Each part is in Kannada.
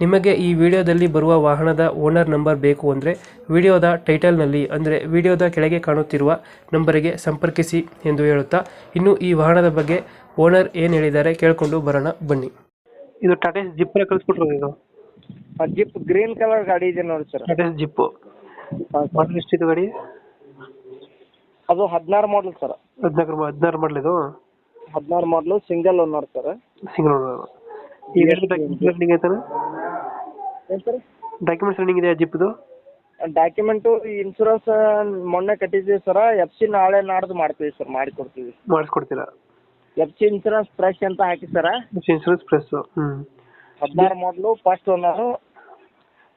ನಿಮಗೆ ಈ ವಿಡಿಯೋದಲ್ಲಿ ಬರುವ ವಾಹನದ ಓನರ್ ನಂಬರ್ ಬೇಕು ಅಂದರೆ ವಿಡಿಯೋದ ಟೈಟಲ್ನಲ್ಲಿ ಅಂದರೆ ವಿಡಿಯೋದ ಕೆಳಗೆ ಕಾಣುತ್ತಿರುವ ನಂಬರಿಗೆ ಸಂಪರ್ಕಿಸಿ ಎಂದು ಹೇಳುತ್ತಾ ಇನ್ನು ಈ ವಾಹನದ ಬಗ್ಗೆ ಓನರ್ ಏನು ಹೇಳಿದ್ದಾರೆ ಕೇಳಿಕೊಂಡು ಬರೋಣ ಬನ್ನಿ. ಇದು ಟಾಟಾ ಜಿಪ್ ಕಳಿಸ್ಬಿಟ್ರು ಇದು? ಜಿಪ್ ಗ್ರೀನ್ ಕಲರ್ ಗಾಡಿ ಇದೆ ನೋಡಿ ಸರ್. ಟಾಟಾ ಜಿಪ್ ಮಾಡಲ್ ಎಷ್ಟಿದೆ ಗಾಡಿ? ಅದು ಹದಿನಾರು ಮಾಡಲ್ ಸರ್. ಹದಿನಾಲ್ಕು ಹದಿನಾರು ಮಾಡಲ್ ಇದು? ಹದಿನಾರು ಮಾಡಲು single owner sir. Single owner ಈಗ ರನ್ನಿಂಗ್ ಆಯ್ತಾನೆ ಏನು ಸರ್? ಡಾಕ್ಯುಮೆಂಟ್ಸ್ ರನ್ನಿಂಗ್ ಇದೆ ಜಿಪ್ದು ಡಾಕ್ಯುಮೆಂಟು ಇನ್ಸೂರೆನ್ಸ್ ಮೊನ್ನೆ ಕಟ್ಟಿದ್ದೀವಿ ಸರ್. ಎಫ್ ಸಿ ನಾಳೆ ನಾಡ್ದು ಮಾಡ್ತೀವಿ ಸರ್ ಮಾಡಿ ಕೊಡ್ತೀವಿ ಮಾಡಿಸ್ಕೊಡ್ತೀರಾ? ಎಫ್ ಸಿ ಇನ್ಸೂರೆನ್ಸ್ ಫ್ರೆಶ್ ಅಂತ ಹಾಕಿ ಸರ್. ಇನ್ಶೂರೆನ್ಸ್ ಪ್ಲಸ್ ಹ್ಞೂ ಹದಿನಾರು ಮಾಡಲು ಫಸ್ಟ್ ಓನರು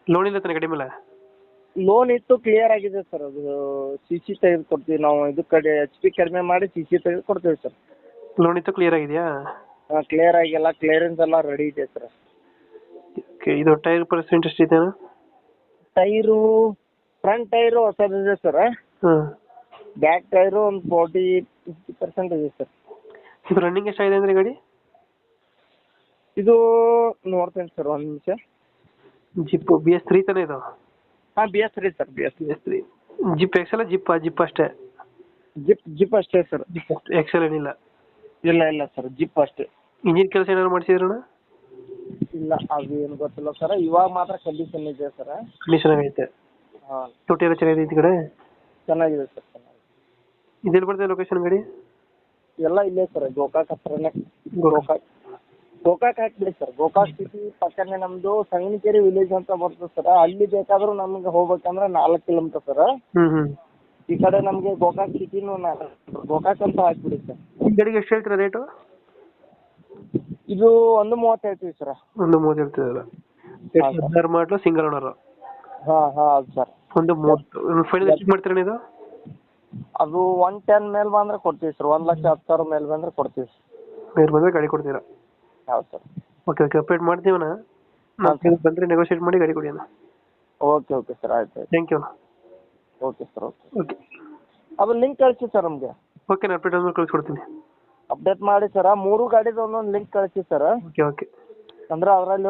ಲೋನ್ ಇಲ್ಲ ತಾನೆ ಕಡಿಮೆ ಮೇಲೆ? ಲೋನ್ ಇತ್ತು ಕ್ಲಿಯರ್ ಆಗಿದೆ ಸರ್. ಅದು ಸಿ ಸಿ ತೆಗೆದು ಕೊಡ್ತೀವಿ ನಾವು. ಇದು ಕಡೆ ಎಚ್ ಪಿ ಕಡಿಮೆ ಮಾಡಿ ಸಿ ಸಿ ತೆಗೆದು ಕೊಡ್ತೀವಿ ಸರ್. ಲೋನ್ ಇತ್ತು ಕ್ಲಿಯರ್ ಆಗಿದೆಯಾ? ಕ್ಲಿಯರ್ ಆಗಿಲ್ಲ. ಕ್ಲಿಯರೆನ್ಸ್ ಎಲ್ಲ ರೆಡಿ ಇದೆ ಸರ್. ಓಕೆ ಇದು ಟೈರ್ ಪರ್ಸೆಂಟ್ ಎಷ್ಟಿದೆ ಟೈರು ಫ್ರಂಟ್ ಟೈರು ಹೊಸದಿದೆ ಸರ್. ಹಾಂ. ಬ್ಯಾಕ್ ಟೈರು ಒಂದು ಫೋರ್ಟಿ ಫಿಫ್ಟಿ ಪರ್ಸೆಂಟ್ ಇದೆ ಸರ್. ಇದು ರನ್ನಿಂಗ್ ಎಷ್ಟಾಗಿದೆ ಅಂದ್ರೆ ಗಾಡಿ? ಇದು ನೋಡ್ತೇನೆ ಸರ್ ಒಂದು ನಿಮಿಷ. ಜಿಪ್ ಬಿ ಎಸ್ ತ್ರೀ ತಾನೇ ಇದು? ಹಾಂ B S three sir B S B S three zip excel zip zip ಅಷ್ಟೇ? ಜಿಪ್ ಜಿಪ್ ಅಷ್ಟೇ ಸರ್. ಜಿಪ್ ಅಷ್ಟೇ ಎಕ್ಸೆಲ್ ಏನಿಲ್ಲ? ಇಲ್ಲ ಇಲ್ಲ ಸರ್ ಜಿಪ್ ಅಷ್ಟೇ. ಇಂಜಿನ್ ಕೆಲಸ ಏನಾದ್ರು ಮಾಡಿಸಿದ್ರಣ ಇಲ್ಲ ಅದು ಏನು ಗೊತ್ತಿಲ್ಲ ಸರ್. ಇವಾಗ ಮಾತ್ರ ಕಂಡೀಷನ್ ಇದೆ ಸರ್. ಕಂಡೀಷನ್ ಆಗೈತೆ ಹಾಂ. ತೊಟ್ಟಿ ಎಲ್ಲ ಚೆನ್ನಾಗಿದೆ ಈ ಕಡೆ? ಚೆನ್ನಾಗಿದೆ ಸರ್ ಚೆನ್ನಾಗಿದೆ. ಇದೆಲ್ಲಿ ಬರ್ತದೆ ಲೊಕೇಶನ್ ಗಡಿ? ಎಲ್ಲ ಇಲ್ಲೇ ಸರ್ ಗೋಕಾಕ್ ಹತ್ರನೇ. ಗೋಕಾಕ್. ಗೋಕಾಕ್. ಹಾಕ್ಬಿಡಿ ಸರ್. ಗೋಕಾಕ್ ಸಿಟಿ ಪಕ್ಕನೇ ನಮ್ಮದು ಸಂಗಣಿಕೇರಿ ವಿಲೇಜ್ ಅಂತ ಬರ್ತದೆ ಸರ್. ಅಲ್ಲಿ ಬೇಕಾದ್ರೂ ನಮ್ಗೆ ಹೋಗ್ಬೇಕಂದ್ರೆ ನಾಲ್ಕು ಕಿಲೋಮೀಟರ್ ಸರ್. ಹ್ಞೂ ಹ್ಞೂ ಈ ಕಡೆ ನಮಗೆ ಗೋಕಾಕ್ ಸಿಟಿನೂ ಗೋಕಾಕ್ ಅಂತ ಹಾಕ್ಬಿಡಿ ಸರ್. ಈ ಗಾಡಿಗೆ ಎಷ್ಟು ಹೇಳ್ತೀರಾ ರೇಟು ಇದು ಒಂದು ಮೂವತ್ತು ಹೇಳ್ತೀವಿ ಸರ್. ಒಂದು ಮೂವತ್ತು ಹೇಳ್ತೀವಿ. ಹದಿನಾರು ಮಾಡಲು ಸಿಂಗಲ್ ಓನರು ಹಾಂ ಹಾಂ ಹೌದು ಸರ್. ಒಂದು ಮೂವತ್ತು ಫೈನಲ್ ಎಷ್ಟು ಮಾಡ್ತೀರಾ ಇದು ಅದು ಒನ್ ಟೆನ್ ಮೇಲೆ ಬಂದ್ರೆ ಕೊಡ್ತೀವಿ ಸರ್. ಒಂದು ಲಕ್ಷ ಹತ್ತು ಸಾವಿರ ಮೇಲೆ ಬಂದ್ರೆ ಕೊಡ್ತೀವಿ ಬೇರೆ ಬಂದರೆ ಗಾಡಿ ಕೊಡ್ತೀರಾ? ಹೌದು ಸರ್. ಓಕೆ ಓಕೆ ಅಪ್ಡೇಟ್ ಮಾಡ್ತೀವಣ್ಣ ನಾವು. ಬಂದರೆ ನೆಗೋಷಿಯೇಟ್ ಮಾಡಿ ಗಾಡಿ ಕೊಡಿ ಅಣ್ಣ. Okay okay sir. ಆಯ್ತು ಆಯ್ತು. Thank you okay sir okay okay ಅದು ಲಿಂಕ್ ಕಳಿಸಿ ಸರ್ ನಮಗೆ. ಓಕೆ ನಾನು ಅಪ್ಡೇಟ್ ಆದ್ಮೇಲೆ ಕಳಿಸ್ಕೊಡ್ತೀನಿ ಅಪ್ಡೇಟ್ ಮಾಡಿ ಸರ್ ಮೂರು ಗಾಡಿದು ಒಂದೊಂದು ಲಿಂಕ್ ಕಳಿಸಿ ಸರ್ ಓಕೆ ಓಕೆ ಅಂದ್ರೆ ಅದರಲ್ಲಿ